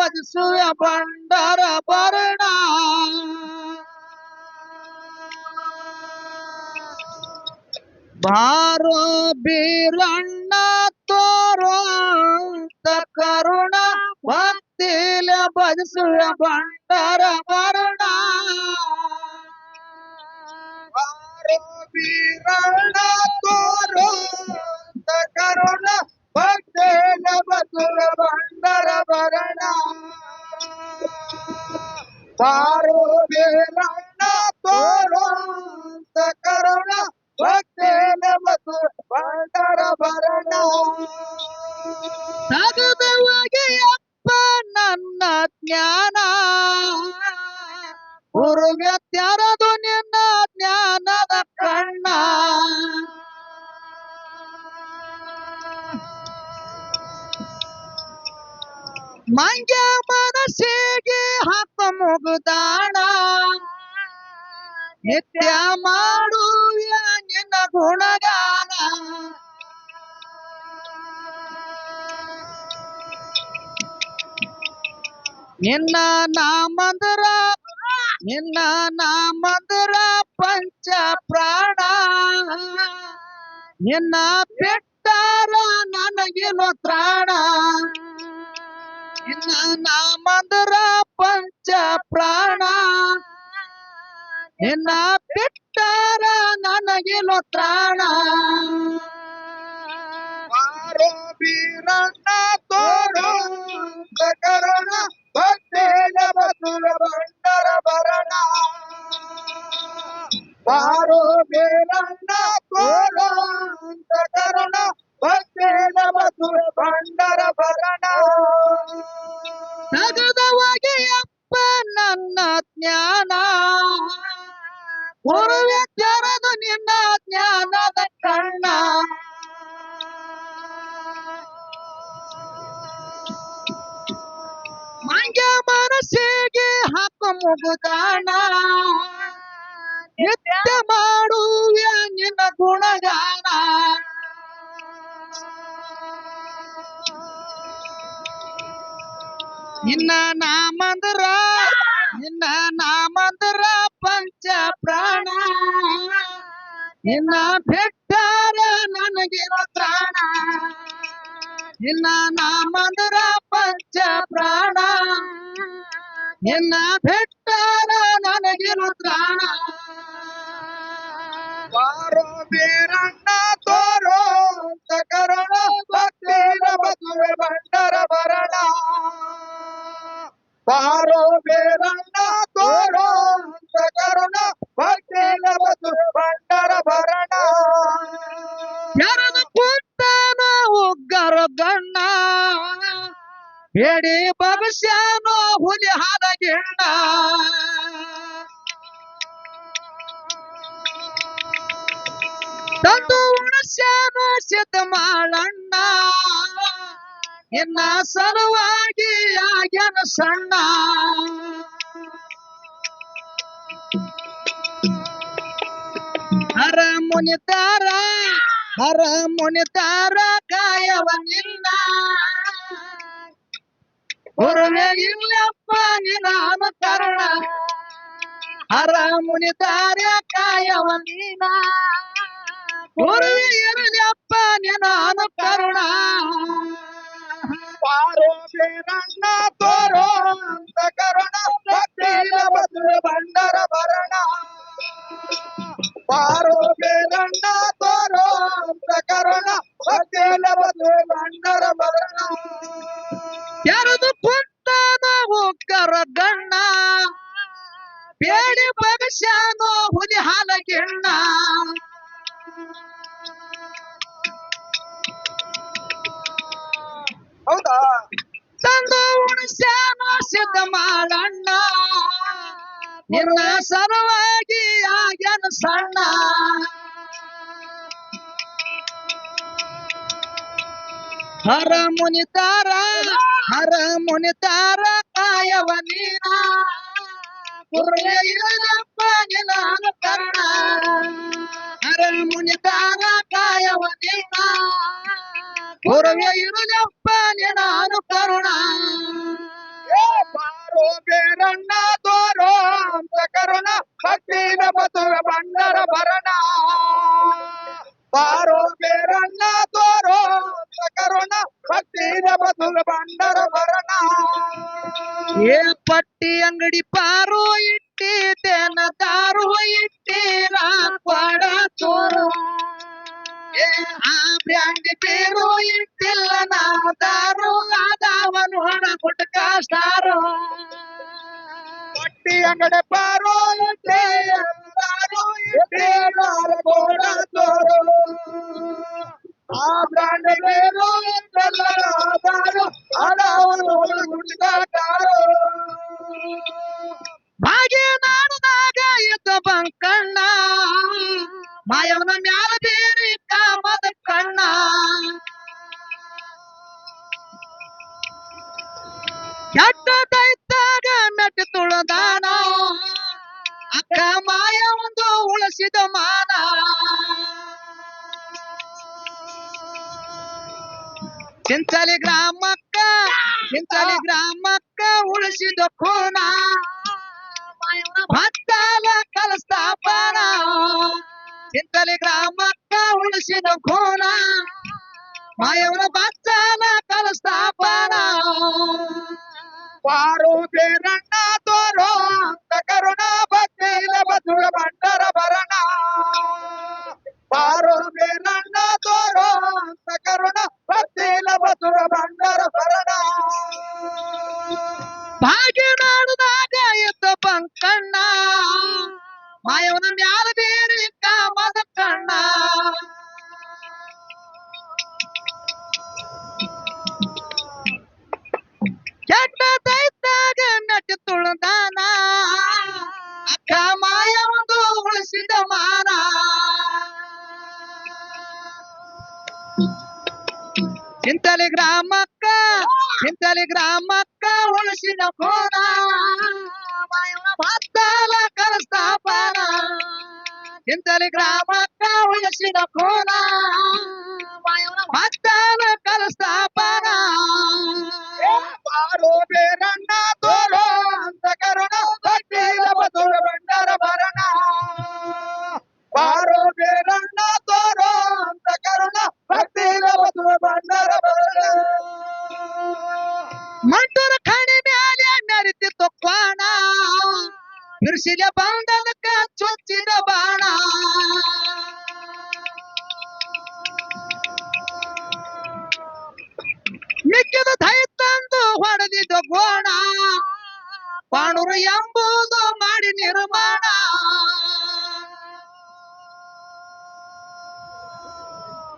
ಭಕ್ತಿಲ ಬದಿಸುವ ಬಂಡರ ಭರಣ ಬಾರೋ ಬೀರಣ್ಣ ತೋರೋ ಕರುಣ ಭಕ್ತಿಲ ಬದಿಸುವ ಬಂಡರ ಭರಣ ಬಾರೋ ಬೀರಣ್ಣ ತೋರೋ ಕರುಣ ಭಕ್ತಿಲ ಬದಿಸುವ ಬಂಡರ ಭರಣ ಬಾರೋ ಬೀರಣ್ಣ ತೋರೋ ಭಕ್ತೇನ ತಗದವಾಗಿ ಅಪ್ಪ ನನ್ನ ಜ್ಞಾನ ಗುರುಗೆ ತೆರೆದು ನಿನ್ನ ಜ್ಞಾನದ ಕಣ್ಣ ಮಂಗ್ಯ ಮನಸ್ಸಿಗೆ ಹಾಕ ಮುಗುದಾಣ. ನಿತ್ಯ ಮಾಡುವ ನಿನ್ನ ಗುಣಗಾನ. ನಿನ್ನ ನಾಮಂದ್ರ ನಿನ್ನ ನಾಮಂದ್ರ ಪಂಚ ಪ್ರಾಣ. ನಿನ್ನ ಬಿಟ್ಟಾರ ನನಗಿನ ತ್ರಾಣ. ನಾಮಂದ್ರ ಪಂಚ ಪ್ರಾಣ. ನಿನ್ನ ಬಿಟ್ಟಾರ ನನಗಿನ ತ್ರಾಣ ಹಾಕ ಮುಗುದಾಣ ನಿತ್ಯ ಮಾಡುವ ನಿನ್ನ ಗುಣಗಾನ. ನಿನ್ನ ನಾಮಂದ್ರ ನಿನ್ನ ನಾಮಂದ್ರ ಪಂಚ ಪ್ರಾಣ. ನಿನ್ನ ಬೆಟ್ಟಾರ ನನಗೆ ಪ್ರಾಣ ನಿನ್ನ ನಾಮಂದ್ರ ಪಂಚ ಪ್ರಾಣ. ನಿನ್ನ ಬೆಟ್ಟಾರ ನನಗೆ ಪ್ರಾಣ ತಂದು ಉಣಸ್ಯಾನು ಸಿದ್ಧ ಎನ್ನ ಸಲುವಾಗಿ ಆಗ್ಯನ ಸಣ್ಣ. ಹರ ಮುನಿತಾರ ಹರ ನಿನ್ನ. ಗುರುವೆ ಇಲ್ಲಪ್ಪ ನಿನಾನ ಕರುಣ. ಹರ ಕಾಯವ ಗುರುವೆ ಇರಲಿ ಕರುಣ ಪಾರೋಪೆ ನನ್ನ ತೋರೋ ಅಂತ ಕರುಣ ಭಕ್ತಿಯ ಬದುಲು ಬಂಡರ ಭರಣ. ಪಾರೋಪೆ ನನ್ನ ತೋರೋ ಅಂತ ಕರುಣ ಭಕ್ತಿಯ ಬದುಲು ಬಂಡರ ಭರಣ. ಯಾರದು ಪುಟ್ಟ ನಾವು ಕರಗಣ್ಣ ಬೇಡಿ ಭವಿಷ್ಯನೋ ಹುಲಿ ಹಾಲಗಿಣ್ಣ. ಹೌದಾ? ತಂದು ಉಣಿಸ್ಯಾನ ಸಿದ್ಧ ಮಾಡಣ್ಣ. ನಿನ್ನ ಸರ್ವಾಗಿ ಆಗ್ಯಾನ ಸಣ್ಣ. ಹರಮುನಿ ಮುನಿತಾರ ಹರಮುನಿ ಮುನಿತಾರ ಕಾಯವ ನೀನ. ಮುನಿತಾರ ಕಾಯವ ನೀನ ಕುರುವೆ ಇರಲಪ್ಪ ನಿನ್ನ ಅನುಕರುಣ ಬಾರೋ ಬೇರಣ್ಣ ತೋರೋ ಕರುಣ ಭಕ್ತಿನ ಬದುವ ಬಂಡರ ಭರಣ ಬಾರೋ ಬೇರಣ್ಣ ತೋರೋ ಅಂತ ಕರುಣ ಭಕ್ತಿನ ಬದುವ ಬಂಡರ ಭರಣ ಏ ಪಟ್ಟಿ ಅಂಗಡಿ ಪಾರು ಇಟ್ಟಿದ್ದೇನ ದಾರು ಇಟ್ಟಿರ ಕೊಡ ಚೋರು ಏ ಆ ಬ್ರ್ಯಾಂಡ್ ಪೇರು ಇಟ್ಟಿಲ್ಲ ನಾ ದಾರು ಆದವನು ಹಣ ಗುಟ್ಕ ಸ್ಟಾರು ಪಟ್ಟಿ ಅಂಗಡಿ ಪಾರೋ ಇಟ್ಟೆ ಎಲ್ಲಾರು ಇಟ್ಟೆ ನಾರ ಗೋಡ ತೋರು ಆ ಬ್ರಾಂಡ್ ಬೇರು ಎಲ್ಲರ ಆಧಾರು ಹಣವನ್ನು ಗುಡ್ಡಾಟಾರು ಭಾಗ್ಯ ನಾಡುದಾಗ ಇದ್ದ ಬಂಕಣ್ಣ ಮಾಯವನ ಮ್ಯಾಲ ಬೇರೆ ಕಾಮದ ಕಣ್ಣ ಕೆಟ್ಟದೈತಾಗ ಮೆಟ್ಟಿ ತುಳದಾನ चिंचाली ग्रामक्क चिंचाली ग्रामक्क उळशी दखोना. हाताला कलस्थापना. चिंचाली ग्रामक्क उळशी दखोना. मायवना बाचाला कलस्थापना. पारो बेरण ಚಿಂತಲಿ ಗ್ರಾಮಕ್ಕ ಚಿಂತಲಿ ಗ್ರಾಮಕ್ಕ ಉಳಿಸಿದ ಕೋನ ಭಕ್ತಾಲ ಕಲಸ್ತಾಪನ ಚಿಂತಲಿ ಗ್ರಾಮಕ್ಕ ಉಳಿಸಿದ ಕೋನ ಭಕ್ತಾಲ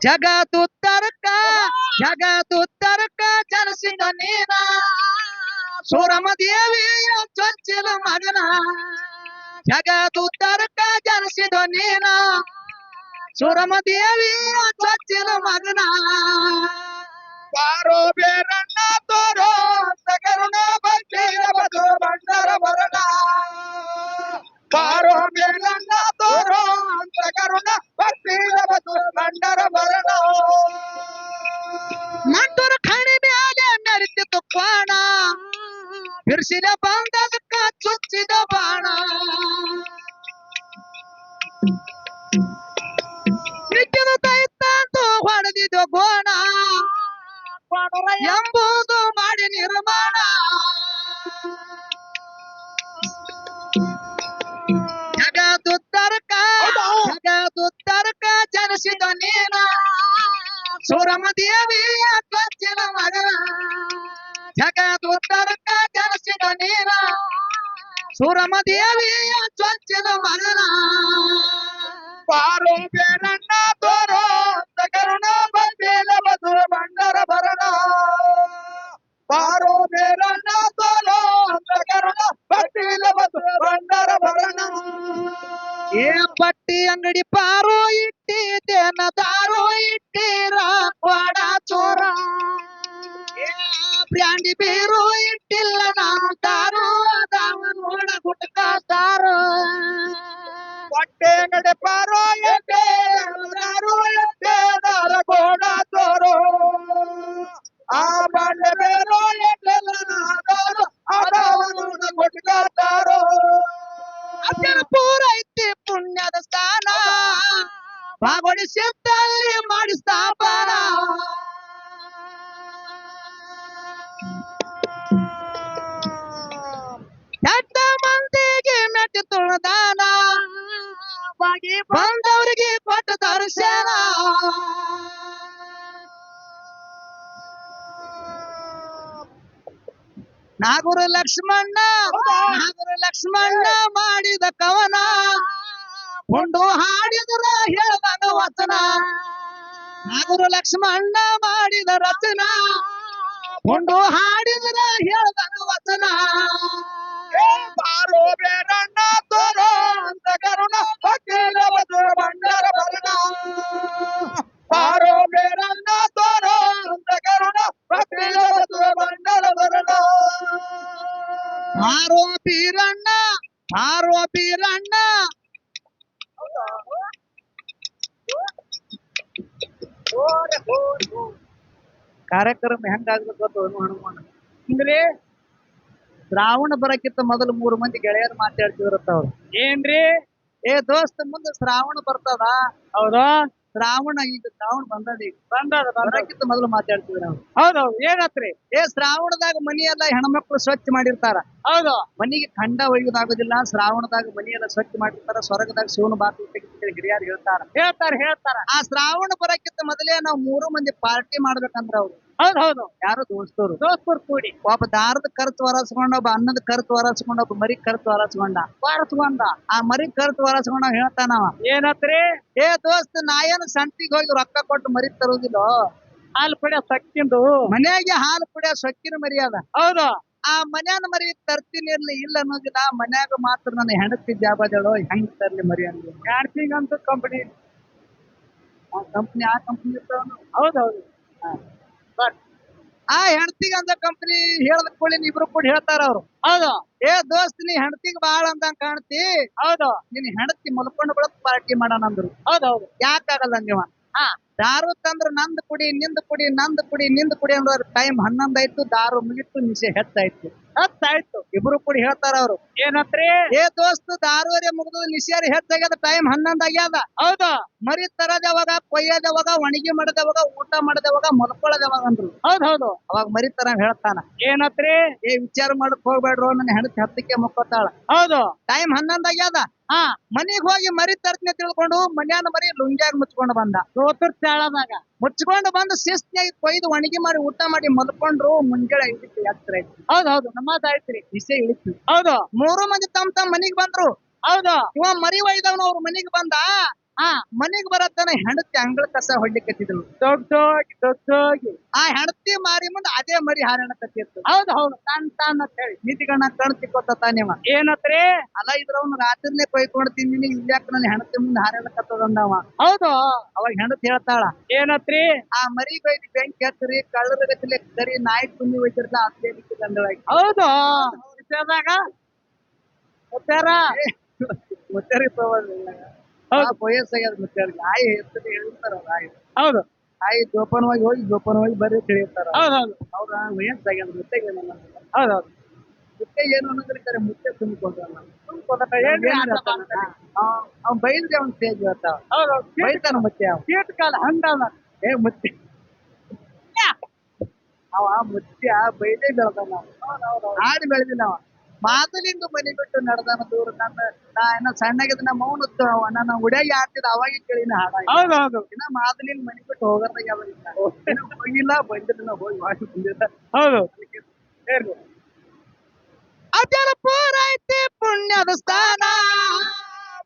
జగత్ ఉత్తరక జగత్ ఉత్తరక జనసిన నేనా సూరమదేవి చొచ్చిన మగన జగత్ ఉత్తరక జనసిన నేనా సూరమదేవి చొచ్చిన మగన వారో బేరన్న తోరో సగరుణ బండర బరణ ಬಂಡರ ಭರಣ ಪಾರೋ ಬೇರಣ್ಣ ತೋರೋ ಅಂತ ಕರುಣ ಭಕ್ತಿಲ ಬದುಳ ಬಂಡರ ಭರಣ ಮಂಟೂರ ಖಣಿ ಮ್ಯಾಲೆ ಮೆರಿತಿತ್ತು ಕ್ವಾಣ ಬಿರ್ಸಿಲ ಬಂದದಕ್ಕ పారం పేరన్న తోరో కరుణ బందేల మధుర బండర భరణ. పారో పేరన్న తోరో కరుణ బందేల మధుర బండర ఏ పట్టి అంగడి పా ನಾಗೂರು ಲಕ್ಷ್ಮಣ್ಣ ನಾಗೂರು ಲಕ್ಷ್ಮಣ್ಣ ಮಾಡಿದ ಕವನ. ಕೊಂಡು ಹಾಡಿದ್ರ ಹೇಳ್ದಾಗ ವಚನ. ನಾಗೂರು ಲಕ್ಷ್ಮಣ್ಣ ಮಾಡಿದ ರಚನ. ಕೊಂಡು ಹಾಡಿದ್ರ ಹೇಳ್ದಾಗ ವಚನ. ಬಾರೋ ಬೇರಣ್ಣ ತೋರೋ ಅಂತ ಕರುಣ. ಬಂಡರ ಬರಣ. ಬಾರೋ ಬೇರಣ್ಣ ತೋರೋ ಅಂತ ಕರುಣ. ಮಾರೋ ಬೀರಣ್ಣ ಮಾರೋ ಬೀರಣ್ಣ ಕಾರ್ಯಕ್ರಮ ಹೆಂಗಾಗ್ಬೇಕು ಗೊತ್ತು ಹನುಮಾನ? ಹಿಂಗ್ರಿ ಶ್ರಾವಣ ಬರಕ್ಕಿಂತ ಮೊದಲು ಮೂರು ಮಂದಿ ಗೆಳೆಯರು ಮಾತಾಡ್ತಿದ್ರತ್ತ ಅವ್ರು. ಏನ್ರಿ? ಏ ದೋಸ್ತ ಮುಂದೆ ಶ್ರಾವಣ ಬರ್ತದ? ಹೌದಾ? ಶ್ರಾವಣ ಈಗ ಶ್ರಾವಣ ಬಂದದ ಈಗ. ಬಂದದ ಬರಕ್ಕಿಂತ ಮೊದಲು ಮಾತಾಡ್ತೀವಿ ನಾವು. ಹೌದೌದು ಏನಾತ್ರಿ? ಏ ಶ್ರಾವಣದಾಗ ಮನೆಯೆಲ್ಲ ಹೆಣ್ಮಕ್ಳು ಸ್ವಚ್ಛ ಮಾಡಿರ್ತಾರ. ಹೌದು. ಮನಿಗೆ ಖಂಡ ಒಯ್ಯೋದಾಗೋದಿಲ್ಲ ಶ್ರಾವಣದಾಗ ಮನೆಯೆಲ್ಲ ಸ್ವಚ್ಛ ಮಾಡಿರ್ತಾರ ಸ್ವರ್ಗದಾಗ ಶಿವನ ಬಾತು ಹಿರಿಯರು ಹೇಳ್ತಾರ. ಹೇಳ್ತಾರ ಹೇಳ್ತಾರ. ಆ ಶ್ರಾವಣ ಬರಕ್ಕಿಂತ ಮೊದಲೇ ನಾವು ಮೂರು ಮಂದಿ ಪಾರ್ಟಿ ಮಾಡ್ಬೇಕಂದ್ರ ಅವ್ರು. ಹೌದ್ ಹೌದು. ಯಾರು ದೋಸ್ತರು. ದೋಸ್ತರು ಕೂಡಿ. ಒಬ್ಬ ದಾರದ ಖರ್ಚು ಹೊರಸ್ಕೊಂಡ ಒಬ್ಬ ಅನ್ನದ ಖರ್ಚು ಹೊರಸ್ಕೊಂಡ ಒಬ್ಬ ಮರಿ ಖರ್ಚು ಹೊರಸ್ಕೊಂಡ ಹೊರಸ್ಕೊಂಡ ಆ ಮರಿ ಖರ್ಚು ಹೊರಸ್ಕೊಂಡ ಹೇಳ್ತಾನವ ಏನತ್ರಿ? ಏ ದೋಸ್ತ ನಾ ಏನು ಸಂತಿಗೆ ಹೋಗಿ ರೊಕ್ಕ ಕೊಟ್ಟು ಮರಿ ತರುದಿಲ್ಲ? ಹಾಲು ಕುಡಿಯೋ ಸಕ್ಕಿಂದು. ಮನ್ಯಾಗೆ ಹಾಲು ಕುಡಿಯೋ ಸೊಕ್ಕಿನ ಮರಿ ಅದ. ಹೌದು. ಆ ಮನ್ಯಾನ ಮರಿ ತರ್ತೀನಿ ಇರ್ಲಿ ಇಲ್ಲ ಅನ್ನೋದಿಲ್ಲ ಮನ್ಯಾಗ ಮಾತ್ರ ನನ್ನ ಹೆಂಡತಿ ಜಾಬಾದಳು ಹೆಂಗ್ ತರ್ಲಿ ಮರಿ ಅಂದ್ರೆ ಅಂತ ಕಂಪನಿ ಆ ಕಂಪನಿ ಆ ಕಂಪ್ನಿ ಹೌದೌದು ಬಟ್ ಆ ಹೆಂಡತಿಗೆ ಅಂದ ಕಂಪ್ನಿ ಹೇಳದ ಕೂಡಲೇ ಇಬ್ರು ಕೂಡ ಹೇಳ್ತಾರ ಅವ್ರು. ಹೌದು. ಏ ದೋಸ್ತ್, ನೀ ಹೆಂಡತಿಗ್ ಬಾಳ ಅಂದಂಗ ಕಾಣ್ತಿ. ಹೌದು. ನಿನ್ ಹೆಂಡತಿ ಮಲ್ಕೊಂಡು ಬೆಳಕ್ ಪಾರ್ಟಿ ಮಾಡೋಣ ಅಂದ್ರು. ಹೌದು ಯಾಕಾಗಲ್ಲ ನೀವ? ಹಾ. ದಾರು ತಂದ್ರ ನಂದ್ ಕುಡಿ, ನಿಂದ್ ಕುಡಿ, ನಂದ್ ಕುಡಿ, ನಿಂದ್ ಕುಡಿ ಅಂದ್ರೆ ಟೈಮ್ ಹನ್ನೊಂದಾಯ್ತು ದಾರು ಮುಗಿತು ನಿಶೆ ಹೆಚ್ಚಾಯ್ತು. ಹತ್ತಾಯ್ತು. ಇಬ್ರು ಕೂಡಿ ಹೇಳ್ತಾರ ಅವ್ರು. ಏನತ್ರಿ? ಏ ದೋಸ್ತ್ ದಾರುವರೆ ಮುಗಿದು ನಿಶಿಯಾರಿ ಹೆಚ್ಚಾಗ್ಯದ ಟೈಮ್ ಹನ್ನೊಂದ್ ಆಗ್ಯದ. ಹೌದು. ಮರಿ ತರದವಾಗ ಕೊಯ್ಯದವಾಗ ಒಣಗಿ ಮಾಡದವಾಗ ಊಟ ಮಾಡದವಾಗ ಮಲ್ಕೊಳ್ಳದವಾಗ ಅಂದ್ರು. ಹೌದ್ ಹೌದು. ಅವಾಗ ಮರಿ ತರ ಹೇಳ್ತಾನ. ಏನತ್ರಿ? ಏ ವಿಚಾರ ಮಾಡಕ್ ಹೋಗ್ಬೇಡ್ರು ನನ್ನ ಹೆಂಡತಿ ಹತ್ತಕ್ಕೆ ಮುಕ್ಕೋತಾಳ. ಹೌದು. ಟೈಮ್ ಹನ್ನೊಂದ್ ಆಗ್ಯದ. ಹಾ. ಮನಿಗ್ ಹೋಗಿ ಮರಿ ತರ್ತೀನಿ ತಿಳ್ಕೊಂಡು ಮನ್ಯಾನ ಮರಿ ಲುಂಗ್ಯಾಗ ಮುಚ್ಕೊಂಡು ಬಂದ. ಸೋತರ್ ತೆಳದಾಗ. ಮುಚ್ಕೊಂಡು ಬಂದು ಶಿಸ್ತಿಯಾಗಿ ಕೊಯ್ದು ಒಣಗಿ ಮಾಡಿ ಊಟ ಮಾಡಿ ಮಲ್ಕೊಂಡ್ರು ಮುಂಜಾನೆ ಐದಕ್ಕೆ ಹತ್ರ ಹೌದ್ ಹೌದು ನಮ್ಮ ಆಯ್ತ್ರಿ ಇಷ್ಟೇ ಇಳಿತು. ಹೌದು ಮೂರು ಮಂದಿ ತಮ್ಮ ತಮ್ಮ ಮನಿಗ್ ಬಂದ್ರು. ಹೌದು. ಇವ ಮರಿ ಒಯ್ದವ್ನ ಅವ್ರ ಮನಿಗ್ ಬಂದ. ಮನಿಗ್ ಬರತ್ತನ ಹೆಂಡತಿ ಅಂಗಳ ಕಸ ಹೊಡ್ಲಿಕ್ಕತ್ತಿದ್ರು ದೊಡ್ಡೋಗಿ ದೊಡ್ಡೋಗಿ ಆ ಹೆಂಡತಿ ಮಾರಿ ಮುಂದೆ ಅದೇ ಮರಿ ಹಾರಾಡಕತ್ತಿತ್ತು ಹೌದು ಹೌದು ತಾನ್ ತಾನ್ ಅಂತ ಹೇಳಿ. ನಿಧಿಗಣ್ಣ ಕಣ್ ತಿಕ್ಕೋತ ತಾನೇವ ಏನತ್ರಿ? ಅಲ್ಲ ಇದ್ರ ಅವ್ನು ರಾತ್ರಿನೇ ಕೊಯ್ಕೊಂಡು ತಿಂದಿನಿ ಇಲ್ಯಾಕ ನನ್ನ ಹೆಂಡತಿ ಮುಂದೆ ಹಾರಾಡಕತ್ತದಂದವ ಹೌದು. ಅವಾಗ ಹೆಂಡತಿ ಹೇಳ್ತಾಳ ಏನತ್ರಿ? ಆ ಮರಿ ಬೈದಿ ಬೆಂಕಿ ಹತ್ತರಿ ಕಳ್ಳರ ಗತಿಲೆ ಕರಿ ನಾಯಿ ತುಂಬಿ ಒಯ್ತಿರ್ಲ ಅದೇ ಗಂಧವಾಗಿ. ಹೌದು. ವಿಷಯದಾಗ ಮುತ್ತಾರ ಮುತ್ತರಿ ತಗೋದಿಲ್ಲ ವಯಸ್ಸಾಗ್ಯದ ಮುತ್ತರಿ ನಾಯಿ ಹೆಸರು ಹೇಳಿರ್ತಾರ ಹೌದು. ಹಾಯಿ ಜೋಪಾನವಾಗಿ ಹೋಗಿ ಜೋಪಾನವಾಗಿ ಬರೀ ತಿಳಿಯುತ್ತಾರ ಹೇಳಿರ್ತಾರ ಹೌದ್ ಹೌದು. ಅವ್ರ ವಯಸ್ಸಾಗ್ಯದ ಮುತ್ತೆಗೆ ಏನಲ್ಲ ಹೌದ್ ಹೌದು. ಮುತ್ತೆ ಏನು ಅನ್ನೋದ್ರ ಕರೆ? ಮುತ್ತೆ ಮಾಡ್ತಾರೆ. ಅವ್ನ್ ಬೈದ್ರೆ ಅವ್ನ್ ಸೇಜ್ ಬರ್ತಾವ ಬೈತಾನ ಮತ್ತೆ ಅವ ಕೀಟ ಕಾಲ ಹಂಗಲ್ಲ ಏ ಮುತ್ತೆ. ಅವ ಮುತ್ಯ ಬೈದೇ ಬೆಳ್ದಾನ. ಆಡಿ ಬೆಳೆದಿಲ್ಲ ಅವ. ಮಾತಲಿಂದ ಮನಿ ಬಿಟ್ಟು ನಡೆದನ ದೂರ ನನ್ನ ನಾ ಏನ ಸಣ್ಣಗಿದ ನಮ್ಮ ಮೌನ ನನ್ನ ಉಡ್ಯಾಗಿ ಆಡ್ತಿದ್ದ ಅವಾಗ ಕೇಳಿನ ಹಾಡ ಹೌದು ಹೌದು ಇನ್ನ ಮಾತಲಿಂದ ಮನೆ ಬಿಟ್ಟು ಹೋಗದ ಯಾವ ಇನ್ನ ಹೋಗಿಲ್ಲ ಬಂದಿಲ್ಲ ಹೋಗಿ ಮಾಡಿ ಬಂದಿಲ್ಲ ಹೌದು. ಅಜರ ಪೂರೈತಿ ಪುಣ್ಯದ ಸ್ಥಾನ.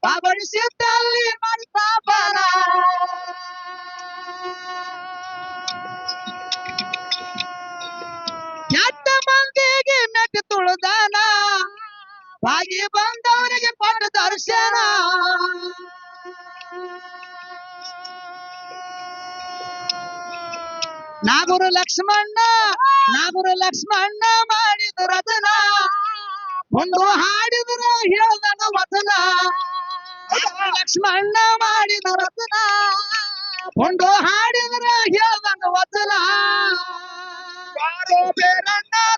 ಬಾಬಡಿಸಿದ್ದಲ್ಲಿ ಮಾಡಿ ಬಾಗಿ ಬಂದವರಿಗೆ ಕೊಟ್ಟ ದರ್ಶನ. ನಾಗೂರು ಲಕ್ಷ್ಮಣ್ಣ ನಾಗೂರು ಲಕ್ಷ್ಮಣ್ಣ ಮಾಡಿದ ರತನ ಒಂದು ಹಾಡಿದ್ರು ಹೇಳ್ದನ ವಚನ. ಲಕ್ಷ್ಮಣ್ಣ ಮಾಡಿದ ರತನ ಒಂದು ಹಾಡಿದ್ರ ಹೇಳ್ದನ ವಚನ.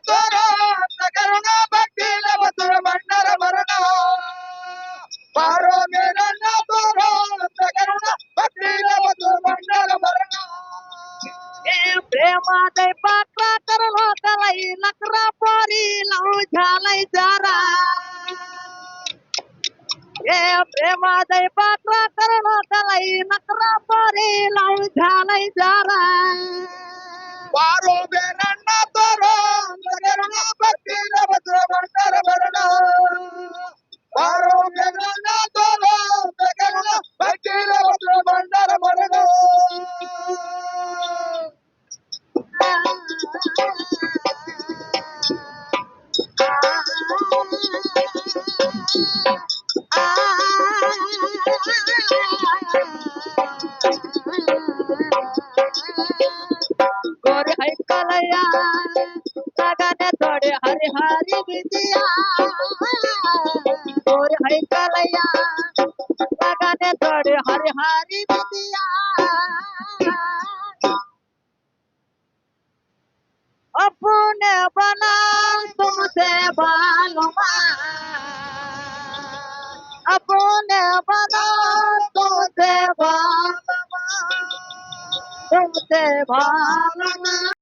ತೋರೋ Blah.